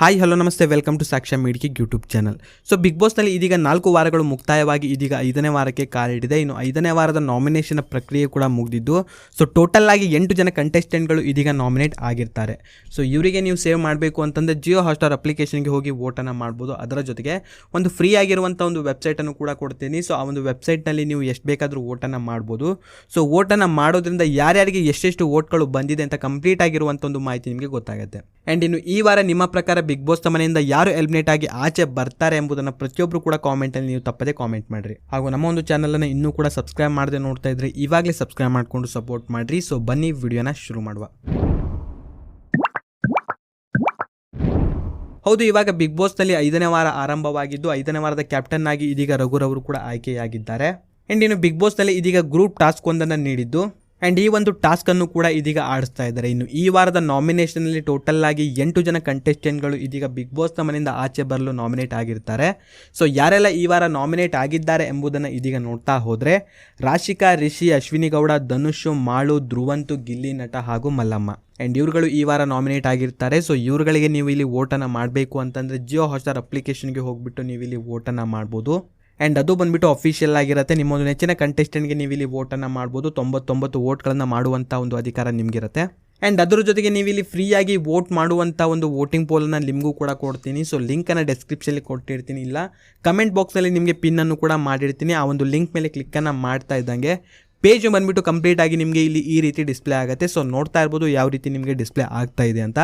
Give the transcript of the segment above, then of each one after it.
Hi hello ನಮಸ್ತೆ. Welcome to ಸಾಕ್ಷ್ಯ ಮೀಡಿಕೆ ಯೂಟ್ಯೂಬ್ ಚಾನಲ್ ಸೊ ಬಿಗ್ ಬಾಸ್ನಲ್ಲಿ ಇದೀಗ ನಾಲ್ಕು ವಾರಗಳು ಮುಕ್ತಾಯವಾಗಿ ಇದೀಗ ಐದನೇ ವಾರಕ್ಕೆ ಕಾಲಿಡಿದೆ ಇನ್ನು ಐದನೇ ವಾರದ ನಾಮಿನೇಷನ್ ಪ್ರಕ್ರಿಯೆ ಕೂಡ ಮುಗಿದಿದ್ದು. ಸೊ ಟೋಟಲ್ ಆಗಿ ಎಂಟು ಜನ ಕಂಟೆಸ್ಟೆಂಟ್ಗಳು ಇದೀಗ ನಾಮಿನೇಟ್ ಆಗಿರ್ತಾರೆ. ಸೊ ಇವರಿಗೆ ನೀವು ಸೇವ್ ಮಾಡಬೇಕು ಅಂತಂದರೆ ಜಿಯೋ ಹಾಟ್ಸ್ಟಾರ್ ಅಪ್ಲಿಕೇಶನ್ಗೆ ಹೋಗಿ ವೋಟನ್ನು ಮಾಡ್ಬೋದು. ಅದರ ಜೊತೆಗೆ ಒಂದು ಫ್ರೀ ಆಗಿರುವಂಥ ಒಂದು ವೆಬ್ಸೈಟನ್ನು ಕೂಡ ಕೊಡ್ತೀನಿ. ಸೊ ಆ ಒಂದು ವೆಬ್ಸೈಟ್ನಲ್ಲಿ ನೀವು ಎಷ್ಟು ಬೇಕಾದರೂ ವೋಟನ್ನು ಮಾಡ್ಬೋದು. ಸೊ ವೋಟನ್ನು ಮಾಡೋದ್ರಿಂದ ಯಾರ್ಯಾರಿಗೆ ಎಷ್ಟೆಷ್ಟು ವೋಟ್ಗಳು ಬಂದಿದೆ ಅಂತ ಕಂಪ್ಲೀಟ್ ಆಗಿರುವಂಥ ಒಂದು ಮಾಹಿತಿ ನಿಮಗೆ ಗೊತ್ತಾಗುತ್ತೆ. ಆ್ಯಂಡ್ ಇನ್ನು ಈ ವಾರ ನಿಮ್ಮ ಪ್ರಕಾರ ಬಿಗ್ ಬಾಸ್ ಮನೆಯಿಂದ ಯಾರು ಎಲಿಮಿನೇಟ್ ಆಗಿ ಆಚೆ ಬರ್ತಾರೆ ಎಂಬುದನ್ನು ಪ್ರತಿಯೊಬ್ಬರು ಕೂಡ ಕಾಮೆಂಟಲ್ಲಿ ನೀವು ತಪ್ಪದೆ ಕಾಮೆಂಟ್ ಮಾಡಿರಿ. ಹಾಗೂ ನಮ್ಮ ಒಂದು ಚಾನಲನ್ನು ಇನ್ನೂ ಕೂಡ ಸಬ್ಸ್ಕ್ರೈಬ್ ಮಾಡದೆ ನೋಡ್ತಾ ಇದ್ರೆ ಇವಾಗಲೇ ಸಬ್ಸ್ಕ್ರೈಬ್ ಮಾಡಿಕೊಂಡು ಸಪೋರ್ಟ್ ಮಾಡಿರಿ. ಸೊ ಬನ್ನಿ ವಿಡಿಯೋನ ಶುರು ಮಾಡುವ. ಹೌದು, ಇವಾಗ ಬಿಗ್ ಬಾಸ್ನಲ್ಲಿ ಐದನೇ ವಾರ ಆರಂಭವಾಗಿದ್ದು, ಐದನೇ ವಾರದ ಕ್ಯಾಪ್ಟನ್ ಆಗಿ ಇದೀಗ ರಘುರವರು ಕೂಡ ಆಯ್ಕೆಯಾಗಿದ್ದಾರೆ. ಆ್ಯಂಡ್ ಇನ್ನು ಬಿಗ್ ಬಾಸ್ನಲ್ಲಿ ಇದೀಗ ಗ್ರೂಪ್ ಟಾಸ್ಕ್ ಒಂದನ್ನು ನೀಡಿದ್ದು. ಆ್ಯಂಡ್ ಈ ಒಂದು ಟಾಸ್ಕನ್ನು ಕೂಡ ಇದೀಗ ಆಡಿಸ್ತಾ ಇದ್ದಾರೆ. ಇನ್ನು ಈ ವಾರದ ನಾಮಿನೇಷನಲ್ಲಿ ಟೋಟಲ್ ಆಗಿ ಎಂಟು ಜನ ಕಂಟೆಸ್ಟೆಂಟ್ಗಳು ಇದೀಗ ಬಿಗ್ ಬಾಸ್ನ ಮನೆಯಿಂದ ಆಚೆ ಬರಲು ನಾಮಿನೇಟ್ ಆಗಿರ್ತಾರೆ. ಸೊ ಯಾರೆಲ್ಲ ಈ ವಾರ ನಾಮಿನೇಟ್ ಆಗಿದ್ದಾರೆ ಎಂಬುದನ್ನು ಇದೀಗ ನೋಡ್ತಾ ಹೋದರೆ, ರಾಶಿಕಾ, ರಿಷಿ, ಅಶ್ವಿನಿ ಗೌಡ, ಧನುಷ್, ಮಾಳು, ಧ್ರುವಂತು, ಗಿಲ್ಲಿ ನಟ ಹಾಗೂ ಮಲ್ಲಮ್ಮ. ಆ್ಯಂಡ್ ಇವ್ರುಗಳು ಈ ವಾರ ನಾಮಿನೇಟ್ ಆಗಿರ್ತಾರೆ. ಸೊ ಇವರುಗಳಿಗೆ ನೀವು ಇಲ್ಲಿ ವೋಟನ್ನು ಮಾಡಬೇಕು ಅಂತಂದರೆ ಜಿಯೋ ಹಾಟ್ಸ್ಟಾರ್ ಅಪ್ಲಿಕೇಶನ್ಗೆ ಹೋಗ್ಬಿಟ್ಟು ನೀವು ಇಲ್ಲಿ ವೋಟನ್ನು ಮಾಡ್ಬೋದು. ಆ್ಯಂಡ್ ಅದು ಬಂದುಬಿಟ್ಟು ಅಫಿಷಿಯಲ್ ಆಗಿರುತ್ತೆ. ನಿಮ್ಮೊಂದು ನೆಚ್ಚಿನ ಕಂಟೆಸ್ಟೆಂಟ್ಗೆ ನೀವು ಇಲ್ಲಿ ವೋಟನ್ನು ಮಾಡ್ಬೋದು. ತೊಂಬತ್ತೊಂಬತ್ತು ವೋಟ್ಗಳನ್ನು ಮಾಡುವಂಥ ಒಂದು ಅಧಿಕಾರ ನಿಮಗಿರುತ್ತೆ. ಆ್ಯಂಡ್ ಅದ್ರ ಜೊತೆಗೆ ನೀವು ಇಲ್ಲಿ ಫ್ರೀಯಾಗಿ ವೋಟ್ ಮಾಡುವಂಥ ಒಂದು ವೋಟಿಂಗ್ ಪೋಲನ್ನು ನಿಮಗೂ ಕೂಡ ಕೊಡ್ತೀನಿ. ಸೊ ಲಿಂಕನ್ನು ಡೆಸ್ಕ್ರಿಪ್ಷನಲ್ಲಿ ಕೊಟ್ಟಿರ್ತೀನಿ. ಇಲ್ಲ ಕಮೆಂಟ್ ಬಾಕ್ಸಲ್ಲಿ ನಿಮಗೆ ಪಿನ್ನನ್ನು ಕೂಡ ಮಾಡಿರ್ತೀನಿ. ಆ ಒಂದು ಲಿಂಕ್ ಮೇಲೆ ಕ್ಲಿಕ್ಕನ್ನು ಮಾಡ್ತಾ ಇದ್ದಂಗೆ ಪೇಜ್ ಬಂದುಬಿಟ್ಟು ಕಂಪ್ಲೀಟ್ ಆಗಿ ನಿಮಗೆ ಇಲ್ಲಿ ಈ ರೀತಿ ಡಿಸ್ಪ್ಲೇ ಆಗುತ್ತೆ. ಸೊ ನೋಡ್ತಾ ಇರ್ಬೋದು ಯಾವ ರೀತಿ ನಿಮಗೆ ಡಿಸ್ಪ್ಲೇ ಆಗ್ತಾ ಇದೆ ಅಂತ.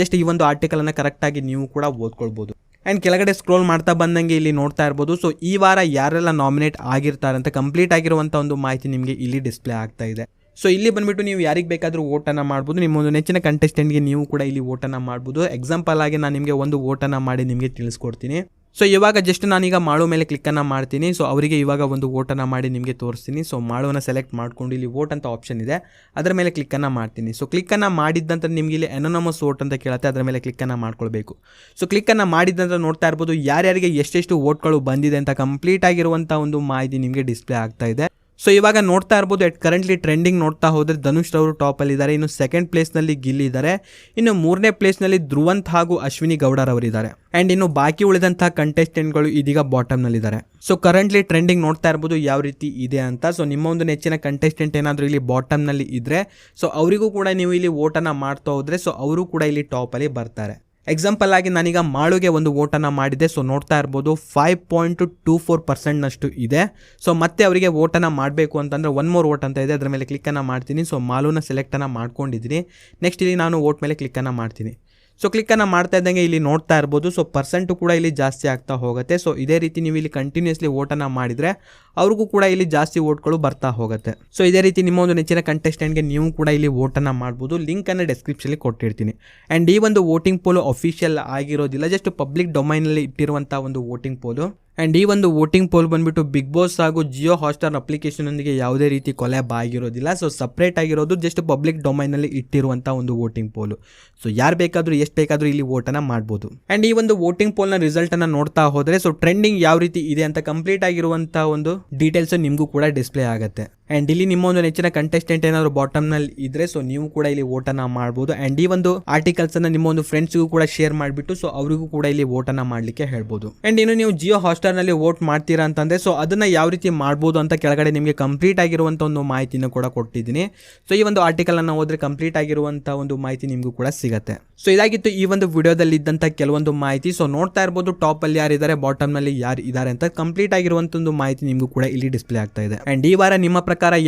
ಜಸ್ಟ್ ಈ ಒಂದು ಆರ್ಟಿಕಲನ್ನು ಕರೆಕ್ಟಾಗಿ ನೀವು ಕೂಡ ಓದ್ಕೊಳ್ಬೋದು. ಆ್ಯಂಡ್ ಕೆಳಗಡೆ ಸ್ಕ್ರೋಲ್ ಮಾಡ್ತಾ ಬಂದಂಗೆ ಇಲ್ಲಿ ನೋಡ್ತಾ ಇರ್ಬೋದು. ಸೊ ಈ ವಾರ ಯಾರೆಲ್ಲ ನಾಮಿನೇಟ್ ಆಗಿರ್ತಾರೆ ಅಂತ ಕಂಪ್ಲೀಟ್ ಆಗಿರುವಂಥ ಒಂದು ಮಾಹಿತಿ ನಿಮಗೆ ಇಲ್ಲಿ ಡಿಸ್ಪ್ಲೇ ಆಗ್ತಾ ಇದೆ. ಸೊ ಇಲ್ಲಿ ಬಂದ್ಬಿಟ್ಟು ನೀವು ಯಾರಿಗೆ ಬೇಕಾದರೂ ಓಟನ್ನು ಮಾಡ್ಬೋದು. ನಿಮ್ಮ ಒಂದು ನೆಚ್ಚಿನ ಕಂಟೆಸ್ಟೆಂಟ್ಗೆ ನೀವು ಕೂಡ ಇಲ್ಲಿ ಓಟನ್ನು ಮಾಡ್ಬೋದು. ಎಕ್ಸಾಂಪಲ್ ಆಗಿ ನಾನು ನಿಮಗೆ ಒಂದು ಓಟನ್ನು ಮಾಡಿ ನಿಮಗೆ ತಿಳಿಸ್ಕೊಡ್ತೀನಿ. ಸೊ ಇವಾಗ ಜಸ್ಟ್ ನಾನೀಗ ಮಾಳು ಮೇಲೆ ಕ್ಲಿಕ್ಕನ್ನು ಮಾಡ್ತೀನಿ. ಸೊ ಅವರಿಗೆ ಇವಾಗ ಒಂದು ಓಟನ್ನು ಮಾಡಿ ನಿಮಗೆ ತೋರಿಸ್ತೀನಿ. ಸೊ ಮಾಳುವನ್ನು ಸೆಲೆಕ್ಟ್ ಮಾಡ್ಕೊಂಡು ಇಲ್ಲಿ ವೋಟ್ ಅಂತ ಆಪ್ಷನ್ ಇದೆ. ಅದರ ಮೇಲೆ ಕ್ಲಿಕ್ಕನ್ನು ಮಾಡ್ತೀನಿ. ಸೊ ಕ್ಲಿಕ್ಕನ್ನು ಮಾಡಿದ್ದಂತ ನಿಮಗೆ ಇಲ್ಲಿ ಎನೋನಮಸ್ ವೋಟ್ ಅಂತ ಕೇಳುತ್ತೆ. ಅದರ ಮೇಲೆ ಕ್ಲಿಕ್ಕನ್ನು ಮಾಡ್ಕೊಳ್ಬೇಕು. ಸೊ ಕ್ಲಿಕ್ಕನ್ನು ಮಾಡಿದ್ದಂತ ನೋಡ್ತಾ ಇರ್ಬೋದು ಯಾರ್ಯಾರಿಗೆ ಎಷ್ಟೆಷ್ಟು ವೋಟ್ಗಳು ಬಂದಿದೆ ಅಂತ ಕಂಪ್ಲೀಟ್ ಆಗಿರುವಂಥ ಒಂದು ಮಾಹಿತಿ ನಿಮಗೆ ಡಿಸ್ಪ್ಲೇ ಆಗ್ತಾ ಇದೆ. ಸೊ ಇವಾಗ ನೋಡ್ತಾ ಇರ್ಬೋದು ಎಟ್ ಕರೆಂಟ್ಲಿ ಟ್ರೆಂಡಿಂಗ್ ನೋಡ್ತಾ ಹೋದರೆ ಧನುಷ್ ಅವರು ಟಾಪಲ್ಲಿ ಇದ್ದಾರೆ. ಇನ್ನು ಸೆಕೆಂಡ್ ಪ್ಲೇಸ್ನಲ್ಲಿ ಗಿಲ್ ಇದ್ದಾರೆ. ಇನ್ನು ಮೂರನೇ ಪ್ಲೇಸ್ನಲ್ಲಿ ಧ್ರುವಂತ್ ಹಾಗೂ ಅಶ್ವಿನಿ ಗೌಡರವರಿದ್ದಾರೆ ಆ್ಯಂಡ್ ಇನ್ನು ಬಾಕಿ ಉಳಿದಂಥ ಕಂಟೆಸ್ಟೆಂಟ್ಗಳು ಇದೀಗ ಬಾಟಮ್ನಲ್ಲಿದ್ದಾರೆ ಸೊ ಕರೆಂಟ್ಲಿ ಟ್ರೆಂಡಿಂಗ್ ನೋಡ್ತಾ ಇರ್ಬೋದು, ಯಾವ ರೀತಿ ಇದೆ ಅಂತ. ಸೊ ನಿಮ್ಮ ಒಂದು ನೆಚ್ಚಿನ ಕಂಟೆಸ್ಟೆಂಟ್ ಏನಾದರೂ ಇಲ್ಲಿ ಬಾಟಮ್ನಲ್ಲಿ ಇದ್ದರೆ ಸೊ ಅವರಿಗೂ ಕೂಡ ನೀವು ಇಲ್ಲಿ ಓಟನ್ನು ಮಾಡ್ತಾ ಹೋದರೆ ಸೊ ಅವರು ಕೂಡ ಇಲ್ಲಿ ಟಾಪಲ್ಲಿ ಬರ್ತಾರೆ. ಎಕ್ಸಾಂಪಲ್ ಆಗಿ ನಾನೀಗ ಮಾಳುಗೆ ಒಂದು ಓಟನ್ನು ಮಾಡಿದೆ ಸೊ ನೋಡ್ತಾ ಇರ್ಬೋದು ಫೈವ್ ಪಾಯಿಂಟ್ ಟೂ ಫೋರ್ ಪರ್ಸೆಂಟ್ನಷ್ಟು ಇದೆ. ಸೊ ಮತ್ತೆ ಅವರಿಗೆ ಓಟನ್ನು ಮಾಡಬೇಕು ಅಂತಂದರೆ ಒನ್ ಮೋರ್ ಓಟ್ ಅಂತ ಇದೆ, ಅದರ ಮೇಲೆ ಕ್ಲಿಕ್ಕನ್ನು ಮಾಡ್ತೀನಿ. ಸೊ ಮಾಲೂನ ಸೆಲೆಕ್ಟನ್ನು ಮಾಡ್ಕೊಂಡಿದ್ದೀನಿ. ನೆಕ್ಸ್ಟ್ ಇಲ್ಲಿ ನಾನು ಓಟ್ ಮೇಲೆ ಕ್ಲಿಕ್ಕನ್ನು ಮಾಡ್ತೀನಿ. ಸೊ ಕ್ಲಿಕ್ಕನ್ನು ಮಾಡ್ತಾ ಇದ್ದಂಗೆ ಇಲ್ಲಿ ನೋಡ್ತಾ ಇರ್ಬೋದು. ಸೊ ಪರ್ಸೆಂಟು ಕೂಡ ಇಲ್ಲಿ ಜಾಸ್ತಿ ಆಗ್ತಾ ಹೋಗುತ್ತೆ. ಸೊ ಇದೇ ರೀತಿ ನೀವು ಇಲ್ಲಿ ಕಂಟಿನ್ಯೂಸ್ಲಿ ಓಟನ್ನು ಮಾಡಿದರೆ ಅವ್ರಿಗೂ ಕೂಡ ಇಲ್ಲಿ ಜಾಸ್ತಿ ಓಟ್ಗಳು ಬರ್ತಾ ಹೋಗುತ್ತೆ. ಸೊ ಇದೇ ರೀತಿ ನಿಮ್ಮ ಒಂದು ನೆಚ್ಚಿನ ಕಂಟೆಸ್ಟೆಂಟ್ಗೆ ನೀವು ಕೂಡ ಇಲ್ಲಿ ಓಟನ್ನು ಮಾಡ್ಬೋದು. ಲಿಂಕನ್ನು ಡೆಸ್ಕ್ರಿಪ್ಷನ್ಲಿ ಕೊಟ್ಟಿರ್ತೀನಿ. ಆ್ಯಂಡ್ ಈ ಒಂದು ವೋಟಿಂಗ್ ಪೋಲು ಅಫಿಷಿಯಲ್ ಆಗಿರೋದಿಲ್ಲ ಜಸ್ಟ್ ಪಬ್ಲಿಕ್ ಡೊಮೈನಲ್ಲಿ ಇಟ್ಟಿರುವಂಥ ಒಂದು ವೋಟಿಂಗ್ ಪೋಲು ಆ್ಯಂಡ್ ಈ ಒಂದು ವೋಟಿಂಗ್ ಪೋಲ್ ಬಂದುಬಿಟ್ಟು ಬಿಗ್ ಬಾಸ್ ಹಾಗೂ ಜಿಯೋ ಹಾಟ್ಸ್ಟಾರ್ ಅಪ್ಲಿಕೇಶನೊಂದಿಗೆ ಯಾವುದೇ ರೀತಿ ಕೊಲ್ಯಾಬ್ ಆಗಿರೋದಿಲ್ಲ. ಸೊ ಸಪ್ರೇಟ್ ಆಗಿರೋದು ಜಸ್ಟ್ ಪಬ್ಲಿಕ್ ಡೊಮೈನಲ್ಲಿ ಇಟ್ಟಿರುವಂಥ ಒಂದು ವೋಟಿಂಗ್ ಪೋಲು ಸೊ ಯಾರು ಬೇಕಾದರೂ, ಎಷ್ಟು ಬೇಕಾದರೂ ಇಲ್ಲಿ ವೋಟನ್ನು ಮಾಡ್ಬೋದು. ಆ್ಯಂಡ್ ಈ ಒಂದು ವೋಟಿಂಗ್ ಪೋಲ್ನ ರಿಸಲ್ಟನ್ನು ನೋಡ್ತಾ ಹೋದರೆ ಸೊ ಟ್ರೆಂಡಿಂಗ್ ಯಾವ ರೀತಿ ಇದೆ ಅಂತ ಕಂಪ್ಲೀಟ್ ಆಗಿರುವಂಥ ಒಂದು ಡೀಟೇಲ್ಸ್ ನಿಮಗೂ ಕೂಡ ಡಿಸ್ಪ್ಲೇ ಆಗುತ್ತೆ. ಆ್ಯಂಡ್ ಇಲ್ಲಿ ನಿಮ್ಮ ಒಂದು ನೆಚ್ಚಿನ ಕಂಟೆಸ್ಟೆಂಟ್ ಏನಾದರೂ ಬಾಟಮ್ನಲ್ಲಿ ಇದ್ರೆ ಸೊ ನೀವು ಕೂಡ ಇಲ್ಲಿ ವೋಟನ್ನು ಮಾಡ್ಬೋದು. ಆ್ಯಂಡ್ ಈ ಒಂದು ಆರ್ಟಿಕಲ್ಸನ್ನು ನಿಮ್ಮ ಒಂದು ಫ್ರೆಂಡ್ಸ್ಗೂ ಕೂಡ ಶೇರ್ ಮಾಡಿಬಿಟ್ಟು ಸೊ ಅವರಿಗೂ ಕೂಡ ಇಲ್ಲಿ ವೋಟನ್ನು ಮಾಡಲಿಕ್ಕೆ ಹೇಳ್ಬೋದು. ಆ್ಯಂಡ್ ಇನ್ನು ನೀವು ಜಿಯೋ ಹಾಟ್ಸ್ಟಾರ್ನಲ್ಲಿ ವೋಟ್ ಮಾಡ್ತೀರಾ ಅಂತಂದರೆ ಸೊ ಅದನ್ನು ಯಾವ ರೀತಿ ಮಾಡ್ಬೋದು ಅಂತ ಕೆಳಗಡೆ ನಿಮಗೆ ಕಂಪ್ಲೀಟ್ ಆಗಿರುವಂಥ ಒಂದು ಮಾಹಿತಿನ ಕೂಡ ಕೊಟ್ಟಿದ್ದೀನಿ. ಸೊ ಈ ಒಂದು ಆರ್ಟಿಕಲನ್ನು ಓದಿದ್ರೆ ಕಂಪ್ಲೀಟ್ ಆಗಿರುವಂಥ ಒಂದು ಮಾಹಿತಿ ನಿಮಗೂ ಕೂಡ ಸಿಗುತ್ತೆ. ಸೊ ಇದಾಗಿತ್ತು ಈ ಒಂದು ವಿಡಿಯೋದಲ್ಲಿ ಇದ್ದಂಥ ಕೆಲವೊಂದು ಮಾಹಿತಿ. ಸೊ ನೋಡ್ತಾ ಇರ್ಬೋದು ಟಾಪಲ್ಲಿ ಯಾರಿದ್ದಾರೆ ಬಾಟಮ್ನಲ್ಲಿ ಯಾರು ಇದ್ದಾರೆ ಅಂತ ಕಂಪ್ಲೀಟ್ ಆಗಿರುವಂಥ ಒಂದು ಮಾಹಿತಿ ನಿಮಗೂ ಕೂಡ ಇಲ್ಲಿ ಡಿಸ್ಪ್ಲೇ ಆಗ್ತಾ ಇದೆ. ಆ್ಯಂಡ್ ಈ ವಾರ ನಿಮ್ಮ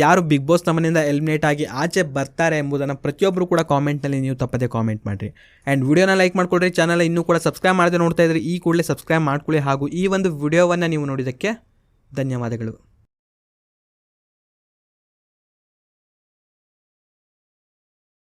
ಯಾರು ಬಿಗ್ ಬಾಸ್ ನಮ್ಮನಿಂದ ಎಲಿಮಿನೇಟ್ ಆಗಿ ಆಚೆ ಬರ್ತಾರೆ ಎಂಬುದನ್ನು ಪ್ರತಿಯೊಬ್ಬರು ಕೂಡ ಕಾಮೆಂಟ್ನಲ್ಲಿ ನೀವು ತಪ್ಪದೆ ಕಾಮೆಂಟ್ ಮಾಡಿರಿ. ಆ್ಯಂಡ್ ವಿಡಿಯೋನ ಲೈಕ್ ಮಾಡ್ಕೊಳ್ರಿ ಚಾನಲ್ ಇನ್ನೂ ಕೂಡ ಸಬ್ಸ್ಕ್ರೈಬ್ ಮಾಡದೆ ನೋಡ್ತಾ ಇದ್ರೆ ಈ ಕೂಡಲೇ ಸಬ್ಸ್ಕ್ರೈಬ್ ಮಾಡ್ಕೊಳ್ಳಿ ಹಾಗೂ ಈ ಒಂದು ವಿಡಿಯೋವನ್ನು ನೀವು ನೋಡಿದ್ದಕ್ಕೆ ಧನ್ಯವಾದಗಳು.